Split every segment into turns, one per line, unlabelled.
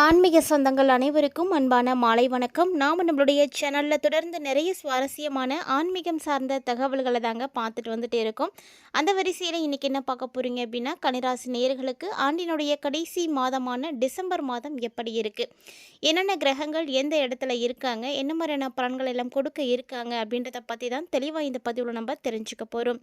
ஆன்மீக சொந்தங்கள் அனைவருக்கும் அன்பான மாலை வணக்கம். நாம் நம்மளுடைய சேனலில் தொடர்ந்து நிறைய சுவாரஸ்யமான ஆன்மீகம் சார்ந்த தகவல்களை தாங்க பார்த்துட்டு வந்துட்டே இருக்கோம். அந்த வரிசையில் இன்றைக்கி என்ன பார்க்க போகிறீங்க அப்படின்னா கனிராசி நேயர்களுக்கு ஆண்டினுடைய கடைசி மாதமான டிசம்பர் மாதம் எப்படி இருக்குது என்னென்ன கிரகங்கள் எந்த இடத்துல இருக்காங்க? என்ன மாதிரியான பலன்கள் எல்லாம் கொடுக்க இருக்காங்க அப்படின்றத பற்றி தான் தெளிவாக இந்த பதிவில் நம்ம தெரிஞ்சுக்க போகிறோம்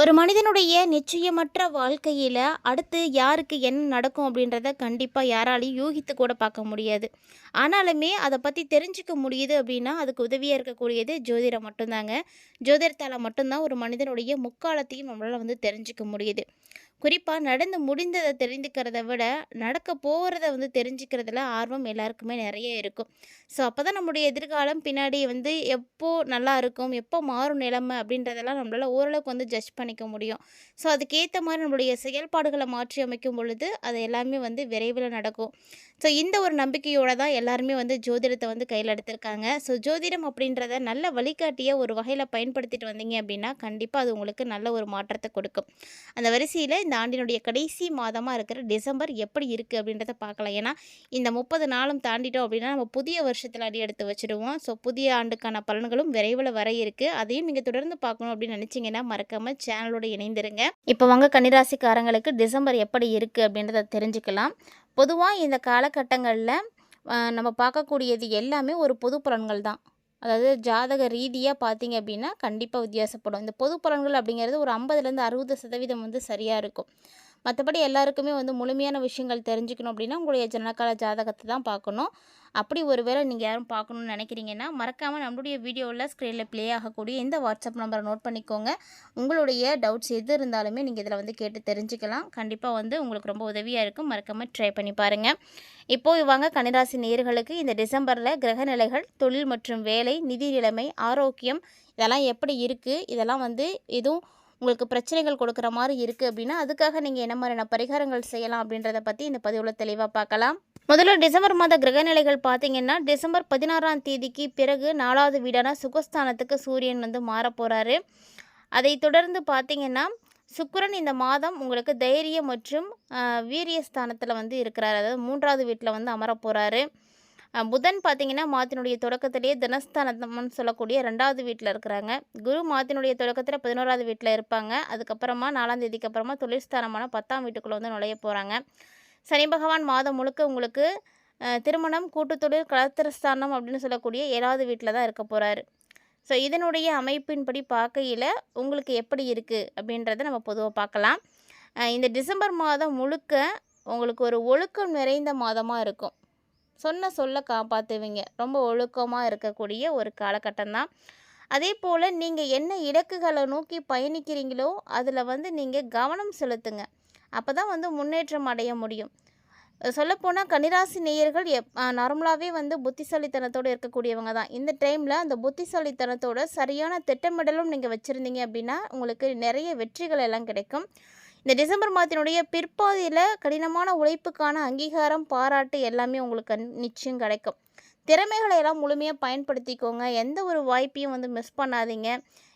ஒரு மனிதனுடைய நிச்சயமற்ற வாழ்க்கையில் அடுத்து யாருக்கு என்ன நடக்கும் அப்படின்றத கண்டிப்பாக யாராலையும் யூகித்து கூட பார்க்க முடியாது. ஆனாலுமே அதை பற்றி தெரிஞ்சுக்க முடியுது அப்படின்னா அதுக்கு உதவியாக இருக்கக்கூடியது ஜோதிடம் மட்டும்தாங்க. ஜோதிடத்தால் மட்டும்தான் ஒரு மனிதனுடைய முக்காலத்தையும் நம்மளால் வந்து தெரிஞ்சுக்க முடியுது. குறிப்பாக நடந்து முடிந்ததை தெரிஞ்சுக்கிறத விட நடக்க போகிறத வந்து தெரிஞ்சுக்கிறதுல ஆர்வம் எல்லாருக்குமே நிறைய இருக்கும். ஸோ அப்போ தான் நம்முடைய எதிர்காலம் பின்னாடி வந்து எப்போது நல்லா இருக்கும் எப்போ மாறும் நிலைமை அப்படின்றதெல்லாம் நம்மளால் ஓரளவுக்கு வந்து ஜட்ஜ் பண்ணிக்க முடியும். ஸோ அதுக்கேற்ற மாதிரி நம்மளுடைய செயல்பாடுகளை மாற்றி அமைக்கும் பொழுது அது எல்லாமே வந்து விரைவில் நடக்கும். ஸோ இந்த ஒரு நம்பிக்கையோடு தான் எல்லாருமே வந்து ஜோதிடத்தை வந்து கையில் எடுத்திருக்காங்க. ஸோ ஜோதிடம் அப்படின்றத நல்ல வழிகாட்டிய ஒரு வகையில் பயன்படுத்திட்டு வந்தீங்க அப்படின்னா கண்டிப்பாக அது உங்களுக்கு நல்ல ஒரு மாற்றத்தை கொடுக்கும். அந்த வரிசையில் இந்த ஆண்டினுடைய கடைசி மாதமாக இருக்கிற டிசம்பர் எப்படி இருக்குது அப்படின்றத பார்க்கலாம். ஏன்னா இந்த முப்பது நாளும் தாண்டிட்டோம் அப்படின்னா நம்ம புதிய வருஷத்தில் அடி எடுத்து வச்சுடுவோம். ஸோ புதிய ஆண்டுக்கான பலன்களும் விரைவில் வர இருக்குது அதையும் நீங்கள் தொடர்ந்து பார்க்கணும் அப்படின்னு நினச்சிங்கன்னா மறக்காமல் சேனலோடு இணைந்திருங்க. இப்போ வாங்க கன்னிராசிக்காரங்களுக்கு டிசம்பர் எப்படி இருக்குது அப்படின்றத தெரிஞ்சுக்கலாம். பொதுவாக இந்த காலகட்டங்களில் நம்ம பார்க்கக்கூடியது எல்லாமே ஒரு பொது புலன்கள் தான். அதாவது ஜாதக ரீதியாக பார்த்தீங்க அப்படின்னா கண்டிப்பாக வித்தியாசப்படும். இந்த பொது புலன்கள் அப்படிங்கிறது ஒரு ஐம்பதுலேருந்து அறுபது சதவீதம் வந்து சரியாக இருக்கும். மற்றபடி எல்லாருக்குமே வந்து முழுமையான விஷயங்கள் தெரிஞ்சுக்கணும் அப்படின்னா உங்களுடைய ஜனகால ஜாதகத்தை தான் பார்க்கணும். அப்படி ஒரு வேளை நீங்கள் யாரும் பார்க்கணுன்னு நினைக்கிறீங்கன்னா மறக்காமல் நம்மளுடைய வீடியோவில் ஸ்க்ரீனில் ப்ளே ஆகக்கூடிய இந்த வாட்ஸ்அப் நம்பரை நோட் பண்ணிக்கோங்க. உங்களுடைய டவுட்ஸ் எது இருந்தாலுமே நீங்கள் இதில் வந்து கேட்டு தெரிஞ்சுக்கலாம். கண்டிப்பாக வந்து உங்களுக்கு ரொம்ப உதவியாக இருக்கும். மறக்காமல் ட்ரை பண்ணி பாருங்கள் இப்போது இவங்க கன்னிராசி நேர்களுக்கு இந்த டிசம்பரில் கிரகநிலைகள் தொழில் மற்றும் வேலை நிதி நிலைமை ஆரோக்கியம் இதெல்லாம் எப்படி இருக்குது இதெல்லாம் வந்து எதுவும் உங்களுக்கு பிரச்சனைகள் கொடுக்குற மாதிரி இருக்குது அப்படின்னா அதுக்காக நீங்கள் என்ன மாதிரியான பரிகாரங்கள் செய்யலாம் அப்படின்றத பற்றி இந்த பதிவில் தெளிவாக பார்க்கலாம். முதல்ல டிசம்பர் மாத கிரகநிலைகள் பார்த்தீங்கன்னா டிசம்பர் பதினாறாம் தேதிக்கு பிறகு நாலாவது வீடான சுகஸ்தானத்துக்கு சூரியன் வந்து மாறப்போகிறாரு அதை தொடர்ந்து பார்த்தீங்கன்னா சுக்கரன் இந்த மாதம் உங்களுக்கு தைரியம் மற்றும் வீரியஸ்தானத்தில் வந்து இருக்கிறார். அதாவது மூன்றாவது வீட்டில் வந்து அமரப்போகிறாரு புதன் பார்த்தீங்கன்னா மாத்தினுடைய தொடக்கத்திலேயே தனஸ்தானம்னு சொல்லக்கூடிய ரெண்டாவது வீட்டில் இருக்கிறாங்க. குரு மாத்தினுடைய தொடக்கத்தில் பதினோராவது வீட்டில் இருப்பாங்க. அதுக்கப்புறமா நாலாம் தேதிக்கு அப்புறமா தொழிற்ஸ்தானமான பத்தாம் வீட்டுக்குள்ளே வந்து நுழைய போகிறாங்க சனி பகவான் மாதம் முழுக்க உங்களுக்கு திருமணம் கூட்டுத்தொழில் கலத்திரஸ்தானம் அப்படின்னு சொல்லக்கூடிய ஏழாவது வீட்டில் தான் இருக்க போகிறாரு ஸோ இதனுடைய அமைப்பின்படி பார்க்கையில் உங்களுக்கு எப்படி இருக்குது அப்படின்றத நம்ம பொதுவாக பார்க்கலாம். இந்த டிசம்பர் மாதம் முழுக்க உங்களுக்கு ஒரு ஒழுக்கம் நிறைந்த மாதமாக இருக்கும். சொன்ன சொல்ல காப்பாற்றுவீங்க ரொம்ப ஒழுக்கமாக இருக்கக்கூடிய ஒரு காலகட்டம் தான் அதே போல் நீங்கள் என்ன இலக்குகளை நோக்கி பயணிக்கிறீங்களோ அதில் வந்து நீங்கள் கவனம் செலுத்துங்க. அப்போ தான் வந்து முன்னேற்றம் அடைய முடியும். சொல்லப்போனால் கன்னிராசி நேயர்கள் எப் நார்மலாகவே வந்து புத்திசாலித்தனத்தோடு இருக்கக்கூடியவங்க தான். இந்த டைமில் அந்த புத்திசாலித்தனத்தோட சரியான திட்டமிடலும் நீங்கள் வச்சுருந்தீங்க அப்படின்னா உங்களுக்கு நிறைய வெற்றிகள் எல்லாம் கிடைக்கும். இந்த டிசம்பர் மாதத்தினுடைய பிற்பாதியில் கடினமான உழைப்புக்கான அங்கீகாரம் பாராட்டு எல்லாமே உங்களுக்கு நிச்சயம் கிடைக்கும். திறமைகளை எல்லாம் முழுமையாக பயன்படுத்திக்கோங்க. எந்த ஒரு வாய்ப்பையும் வந்து மிஸ் பண்ணாதீங்க.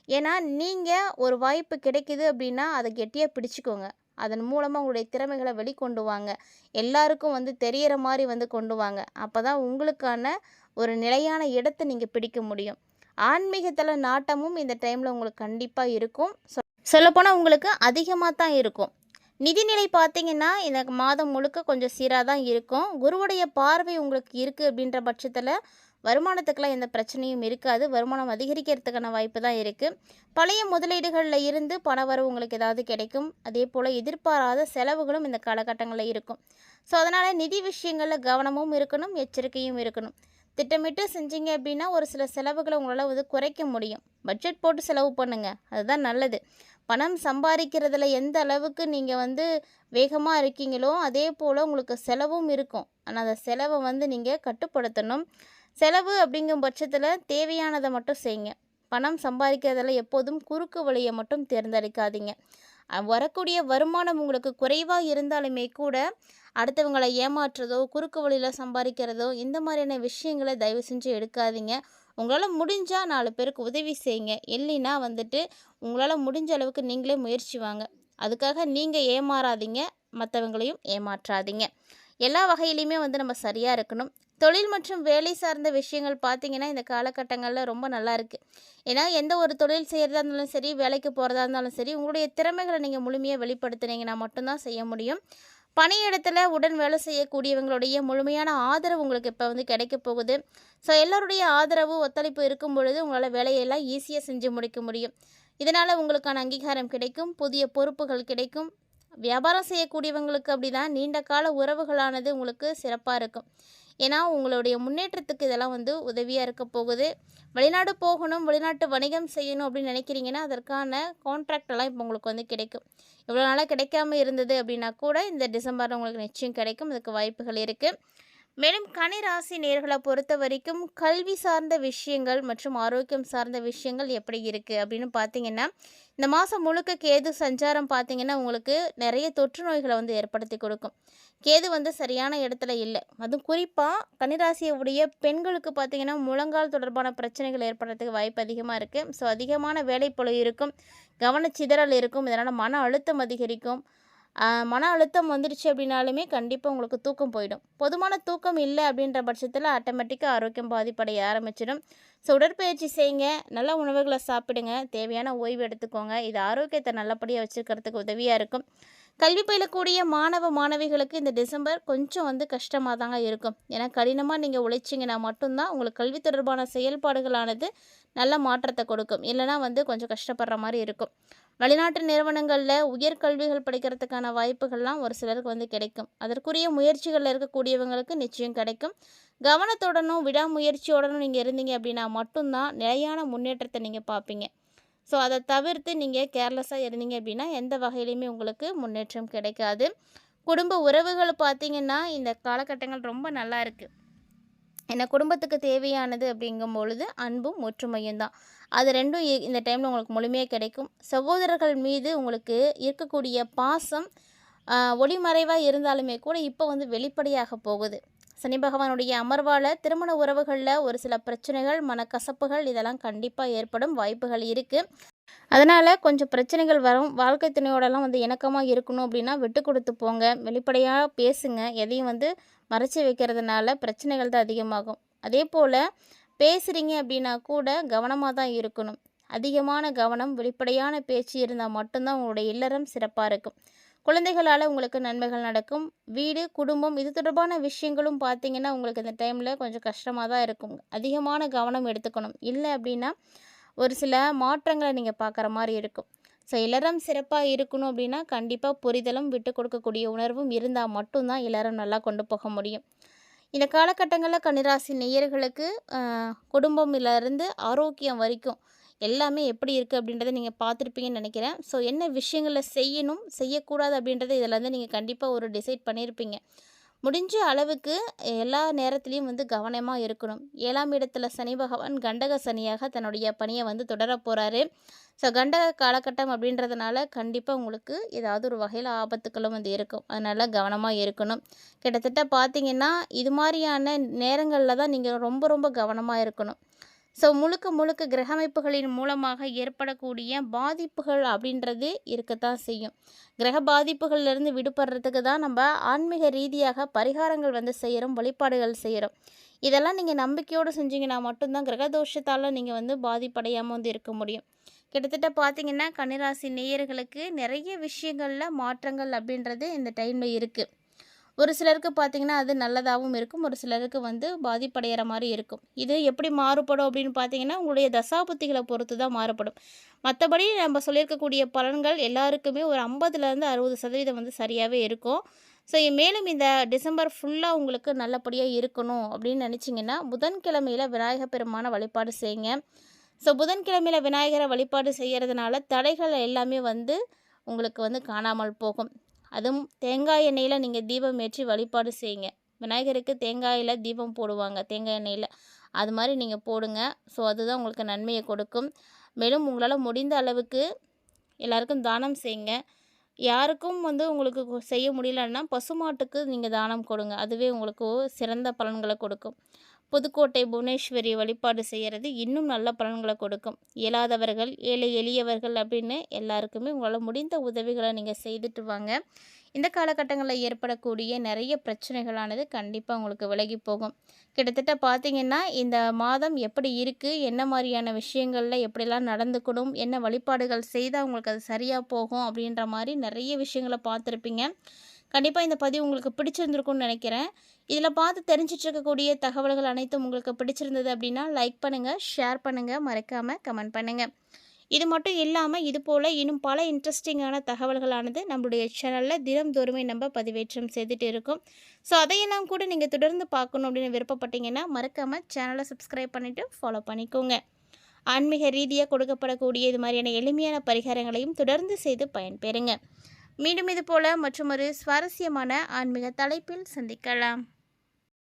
ஏன்னா நீங்கள் ஒரு வாய்ப்பு கிடைக்குது அப்படின்னா அதை கெட்டியாக பிடிச்சிக்கோங்க. அதன் மூலமாக உங்களுடைய திறமைகளை வெளிக்கொண்டு வாங்க. எல்லாருக்கும் வந்து தெரிகிற மாதிரி வந்து கொண்டு வாங்க. அப்போ தான் உங்களுக்கான ஒரு நிலையான இடத்தை நீங்கள் பிடிக்க முடியும். ஆன்மீகத்தில் நாட்டமும் இந்த டைமில் உங்களுக்கு கண்டிப்பாக இருக்கும். சொல்லப்போனால் உங்களுக்கு அதிகமாக தான் இருக்கும். நிதிநிலை பார்த்தீங்கன்னா இந்த மாதம் முழுக்க கொஞ்சம் சீராக தான் இருக்கும். குருவுடைய பார்வை உங்களுக்கு இருக்குது அப்படின்ற பட்சத்தில் வருமானத்துக்கெல்லாம் எந்த பிரச்சனையும் இருக்காது. வருமானம் அதிகரிக்கிறதுக்கான வாய்ப்பு தான் இருக்குது பழைய முதலீடுகளில் இருந்து பண வரவு உங்களுக்கு ஏதாவது கிடைக்கும். அதே போல் எதிர்பாராத செலவுகளும் இந்த காலகட்டங்களில் இருக்கும். ஸோ அதனால் நிதி விஷயங்களில் கவனமும் இருக்கணும் எச்சரிக்கையும் இருக்கணும். திட்டமிட்டு செஞ்சீங்க அப்படின்னா ஒரு சில செலவுகளை உங்களால் வந்து குறைக்க முடியும். பட்ஜெட் போட்டு செலவு பண்ணுங்கள் அதுதான் நல்லது. பணம் சம்பாதிக்கிறதுல எந்த அளவுக்கு நீங்கள் வந்து வேகமாக இருக்கீங்களோ அதே போல் உங்களுக்கு செலவும் இருக்கும். ஆனால் அந்த செலவை வந்து நீங்கள் கட்டுப்படுத்தணும். செலவு அப்படிங்கும் பட்சத்தில் தேவையானதை மட்டும் செய்யுங்க பணம் சம்பாதிக்கிறதுல எப்போதும் குறுக்கு வழியை மட்டும் தேர்ந்தெடுக்காதீங்க. வரக்கூடிய வருமானம் உங்களுக்கு குறைவாக இருந்தாலுமே கூட அடுத்தவங்களை ஏமாற்றுறதோ குறுக்கு வழியில் சம்பாதிக்கிறதோ இந்த மாதிரியான விஷயங்களை தயவு செஞ்சு எடுக்காதீங்க. உங்களால் முடிஞ்சால் நாலு பேருக்கு உதவி செய்யுங்க. இல்லைன்னா வந்துட்டு உங்களால் முடிஞ்ச அளவுக்கு நீங்களே முயற்சி வாங்க. அதுக்காக நீங்கள் ஏமாறாதீங்க. மற்றவங்களையும் ஏமாற்றாதீங்க. எல்லா வகையிலையுமே வந்து நம்ம சரியாக இருக்கணும். தொழில் மற்றும் வேலை சார்ந்த விஷயங்கள் பார்த்தீங்கன்னா இந்த காலகட்டங்களில் ரொம்ப நல்லா இருக்குது ஏன்னா எந்த ஒரு தொழில் செய்கிறதா இருந்தாலும் சரி வேலைக்கு போகிறதா இருந்தாலும் சரி உங்களுடைய திறமைகளை நீங்கள் முழுமையாக வெளிப்படுத்துனீங்கன்னா மட்டும்தான் செய்ய முடியும். பணியிடத்தில் உடன் வேலை செய்யக்கூடியவங்களுடைய முழுமையான ஆதரவு உங்களுக்கு இப்போ வந்து கிடைக்க போகுது. ஸோ எல்லோருடைய ஆதரவு ஒத்துழைப்பு இருக்கும் பொழுது உங்களால் வேலையெல்லாம் ஈஸியாக செஞ்சு முடிக்க முடியும். இதனால் உங்களுக்கான அங்கீகாரம் கிடைக்கும் புதிய பொறுப்புகள் கிடைக்கும். வியாபாரம் செய்யக்கூடியவங்களுக்கு அப்படி தான் நீண்ட கால உறவுகளானது உங்களுக்கு சிறப்பாக இருக்கும். ஏன்னா உங்களுடைய முன்னேற்றத்துக்கு இதெல்லாம் வந்து உதவியாக இருக்க போகுது. வெளிநாடு போகணும் வெளிநாட்டு வணிகம் செய்யணும் அப்படின்னு நினைக்கிறீங்கன்னா அதற்கான கான்ட்ராக்டெல்லாம் இப்போ உங்களுக்கு வந்து கிடைக்கும். இவ்வளோ நாளாக கிடைக்காம இருந்தது அப்படின்னா கூட இந்த டிசம்பர் உங்களுக்கு நிச்சயம் கிடைக்கும். அதுக்கு வாய்ப்புகள் இருக்குது மேலும் கனிராசி நேர்களை பொறுத்த வரைக்கும் கல்வி சார்ந்த விஷயங்கள் மற்றும் ஆரோக்கியம் சார்ந்த விஷயங்கள் எப்படி இருக்குது அப்படின்னு பார்த்தீங்கன்னா இந்த மாதம் முழுக்க கேது சஞ்சாரம் பார்த்தீங்கன்னா உங்களுக்கு நிறைய தொற்று நோய்களை வந்து ஏற்படுத்தி கொடுக்கும். கேது வந்து சரியான இடத்துல இல்லை. அதுவும் குறிப்பாக கன்னிராசியுடைய பெண்களுக்கு பார்த்தீங்கன்னா முழங்கால் தொடர்பான பிரச்சனைகள் ஏற்படுறதுக்கு வாய்ப்பு அதிகமாக இருக்குது ஸோ அதிகமான வேலைப்பொழு இருக்கும் கவனச்சிதறல் இருக்கும் இதனால் மன அழுத்தம் அதிகரிக்கும். மன அழுத்தம் வந்துடுச்சு அப்படின்னாலுமே கண்டிப்பாக உங்களுக்கு தூக்கம் போயிடும். பொதுமான தூக்கம் இல்லை அப்படின்ற பட்சத்தில் ஆட்டோமேட்டிக்காக ஆரோக்கியம் பாதிப்படைய ஆரம்பிச்சிடும். ஸோ உடற்பயிற்சி செய்யுங்க. நல்ல உணவுகளை சாப்பிடுங்க. தேவையான ஓய்வு எடுத்துக்கோங்க. இது ஆரோக்கியத்தை நல்லபடியாக வச்சுருக்கிறதுக்கு உதவியாக இருக்கும். கல்வி பயிலக்கூடிய மாணவ மாணவிகளுக்கு இந்த டிசம்பர் கொஞ்சம் வந்து கஷ்டமாக தாங்க இருக்கும். ஏன்னா கடினமாக நீங்கள் உழைச்சிங்கன்னா மட்டும்தான் உங்களுக்கு கல்வி தொடர்பான செயல்பாடுகளானது நல்ல மாற்றத்தை கொடுக்கும். இல்லைனா வந்து கொஞ்சம் கஷ்டப்படுற மாதிரி இருக்கும். வெளிநாட்டு நிறுவனங்களில் உயர்கல்விகள் படிக்கிறதுக்கான வாய்ப்புகள்லாம் ஒரு சிலருக்கு வந்து கிடைக்கும். அதற்குரிய முயற்சிகளில் இருக்கக்கூடியவங்களுக்கு நிச்சயம் கிடைக்கும். கவனத்துடனும் விடாமுயற்சியோடனும் நீங்கள் இருந்தீங்க அப்படின்னா மட்டும்தான் நிலையான முன்னேற்றத்தை நீங்கள் பார்ப்பீங்க. ஸோ அதை தவிர்த்து நீங்கள் கேர்லெஸ்ஸாக இருந்தீங்க அப்படின்னா எந்த வகையிலையுமே உங்களுக்கு முன்னேற்றம் கிடைக்காது. குடும்ப உறவுகள் பார்த்திங்கன்னா இந்த காலகட்டங்கள் ரொம்ப நல்லா இருக்குது ஏன்னா குடும்பத்துக்கு தேவையானது அப்படிங்கும் பொழுது அன்பும் ஒற்றுமையும் தான். அது ரெண்டும் இந்த டைமில் உங்களுக்கு முழுமையாக கிடைக்கும். சகோதரர்கள் மீது உங்களுக்கு இருக்கக்கூடிய பாசம் ஒளிமறைவாக இருந்தாலுமே கூட இப்போ வந்து வெளிப்படையாக போகுது. சனி பகவானுடைய அமர்வால் திருமண உறவுகளில் ஒரு சில பிரச்சனைகள் மனக்கசப்புகள் இதெல்லாம் கண்டிப்பாக ஏற்படும் வாய்ப்புகள் இருக்குது அதனால் கொஞ்சம் பிரச்சனைகள் வரும். வாழ்க்கை துணையோடலாம் வந்து இணக்கமாக இருக்கணும் அப்படின்னா விட்டு கொடுத்து போங்க. வெளிப்படையாக பேசுங்க. எதையும் வந்து மறைச்சி வைக்கிறதுனால பிரச்சனைகள் தான் அதிகமாகும். அதே போல் பேசுகிறீங்க அப்படின்னா கூட கவனமாக தான் இருக்கணும். அதிகமான கவனம் வெளிப்படையான பேச்சு இருந்தால் மட்டும்தான் உங்களுடைய இல்லறம் சிறப்பாக இருக்கும். குழந்தைகளால் உங்களுக்கு நன்மைகள் நடக்கும். வீடு குடும்பம் இது தொடர்பான விஷயங்களும் பார்த்தீங்கன்னா உங்களுக்கு இந்த டைமில் கொஞ்சம் கஷ்டமாக தான் இருக்கும். அதிகமான கவனம் எடுத்துக்கணும். இல்லை அப்படின்னா ஒரு சில மாற்றங்களை நீங்கள் பார்க்குற மாதிரி இருக்கும். ஸோ இல்லறம் சிறப்பாக இருக்கணும் அப்படின்னா கண்டிப்பாக புரிதலும் விட்டு கொடுக்கக்கூடிய உணர்வும் இருந்தால் மட்டும்தான் இல்லறம் நல்லா கொண்டு போக முடியும். இந்த காலகட்டங்களில் கன்னிராசி நேயர்களுக்கு குடும்பமிலேருந்து ஆரோக்கியம் வரைக்கும் எல்லாமே எப்படி இருக்குது அப்படின்றத நீங்கள் பார்த்துருப்பீங்கன்னு நினைக்கிறேன். ஸோ என்ன விஷயங்களை செய்யணும் செய்யக்கூடாது அப்படின்றத இதில் வந்து நீங்கள் கண்டிப்பாக ஒரு டிசைட் பண்ணியிருப்பீங்க முடிஞ்ச அளவுக்கு எல்லா நேரத்துலேயும் வந்து கவனமாக இருக்கணும். ஏழாம் இடத்துல சனி பகவான் கண்டக சனியாக தன்னுடைய பணியை வந்து தொடர போகிறாரு ஸோ கண்டக காலகட்டம் அப்படின்றதுனால கண்டிப்பாக உங்களுக்கு ஏதாவது ஒரு வகையில் ஆபத்துக்களும் வந்து இருக்கும். அதனால் கவனமாக இருக்கணும். கிட்டத்தட்ட பார்த்தீங்கன்னா இது மாதிரியான நேரங்களில் தான் நீங்கள் ரொம்ப ரொம்ப கவனமாக இருக்கணும். ஸோ முழுக்க முழுக்க கிரகமைப்புகளின் மூலமாக ஏற்படக்கூடிய பாதிப்புகள் அப்படின்றது இருக்கத்தான் செய்யும். கிரக பாதிப்புகள்லேருந்து விடுபடுறதுக்கு தான் நம்ம ஆன்மீக ரீதியாக பரிகாரங்கள் வந்து செய்கிறோம் வழிபாடுகள் செய்கிறோம் இதெல்லாம் நீங்கள் நம்பிக்கையோடு செஞ்சீங்கன்னா மட்டும்தான் கிரக தோஷத்தால் நீங்கள் வந்து பாதிப்படையாமல் வந்து இருக்க முடியும். கிட்டத்தட்ட பார்த்தீங்கன்னா கன்னிராசி நேயர்களுக்கு நிறைய விஷயங்களில் மாற்றங்கள் அப்படின்றது இந்த டைமில் இருக்குது ஒரு சிலருக்கு பார்த்திங்கன்னா அது நல்லதாகவும் இருக்கும். ஒரு சிலருக்கு வந்து பாதிப்படைகிற மாதிரி இருக்கும். இது எப்படி மாறுபடும் அப்படின்னு பார்த்தீங்கன்னா உங்களுடைய தசாபுத்திகளை பொறுத்து தான் மாறுபடும். மற்றபடி நம்ம சொல்லியிருக்கக்கூடிய பலன்கள் எல்லாருக்குமே ஒரு ஐம்பதுலேருந்து அறுபது சதவீதம் வந்து சரியாகவே இருக்கும். ஸோ மேலும் இந்த டிசம்பர் ஃபுல்லாக உங்களுக்கு நல்லபடியாக இருக்கணும் அப்படின்னு நினச்சிங்கன்னா புதன்கிழமையில் விநாயகர் பெருமான வழிபாடு செய்யுங்க. ஸோ புதன்கிழமையில் விநாயகரை வழிபாடு செய்கிறதுனால தடைகள் எல்லாமே வந்து உங்களுக்கு வந்து காணாமல் போகும். அதுவும் தேங்காய் எண்ணெயில் நீங்கள் தீபம் ஏற்றி வழிபாடு செய்யுங்க. விநாயகருக்கு தேங்காயில் தீபம் போடுவாங்க தேங்காய் எண்ணெயில். அது மாதிரி நீங்கள் போடுங்க. ஸோ அதுதான் உங்களுக்கு நன்மையை கொடுக்கும். மேலும் உங்களால் முடிந்த அளவுக்கு எல்லாருக்கும் தானம் செய்யுங்க. யாருக்கும் வந்து உங்களுக்கு செய்ய முடியலன்னா பசுமாட்டுக்கு நீங்கள் தானம் கொடுங்க. அதுவே உங்களுக்கு சிறந்த பலன்களை கொடுக்கும். புதுக்கோட்டை புவனேஸ்வரி வழிபாடு செய்கிறது இன்னும் நல்ல பலன்களை கொடுக்கும். இயலாதவர்கள் ஏழை எளியவர்கள் அப்படின்னு எல்லாருக்குமே உங்களால் முடிந்த உதவிகளை நீங்கள் செய்துட்டு வாங்க. இந்த காலகட்டங்களில் ஏற்படக்கூடிய நிறைய பிரச்சனைகளானது கண்டிப்பாக உங்களுக்கு விலகி போகும். கிட்டத்தட்ட பார்த்தீங்கன்னா இந்த மாதம் எப்படி இருக்குது என்ன மாதிரியான விஷயங்களில் எப்படிலாம் நடந்துக்கணும் என்ன வழிபாடுகள் செய்தால் உங்களுக்கு அது சரியாக போகும் அப்படின்ற மாதிரி நிறைய விஷயங்களை பார்த்துருப்பீங்க. கண்டிப்பாக இந்த பதிவு உங்களுக்கு பிடிச்சிருந்துருக்கும்னு நினைக்கிறேன். இதில் பார்த்து தெரிஞ்சிட்ருக்கக்கூடிய தகவல்கள் அனைத்தும் உங்களுக்கு பிடிச்சிருந்தது அப்படின்னா லைக் பண்ணுங்கள் ஷேர் பண்ணுங்கள் மறக்காமல் கமெண்ட் பண்ணுங்கள் இது மட்டும் இல்லாமல் இது போல் இன்னும் பல இன்ட்ரெஸ்டிங்கான தகவல்களானது நம்மளுடைய சேனலில் தினம்தோறுமே நம்ம பதிவேற்றம் செய்துட்டு இருக்கோம். ஸோ அதையெல்லாம் கூட நீங்கள் தொடர்ந்து பார்க்கணும் அப்படின்னு விருப்பப்பட்டீங்கன்னா மறக்காமல் சேனலை சப்ஸ்கிரைப் பண்ணிவிட்டு ஃபாலோ பண்ணிக்கோங்க. ஆன்மீக ரீதியாக கொடுக்கப்படக்கூடிய இது மாதிரியான எளிமையான பரிகாரங்களையும் தொடர்ந்து செய்து பயன்பெறுங்க. மீண்டும் இது போல மற்றும் ஒரு சுவாரஸ்யமான ஆன்மீக தலைப்பில் சந்திக்கலாம்.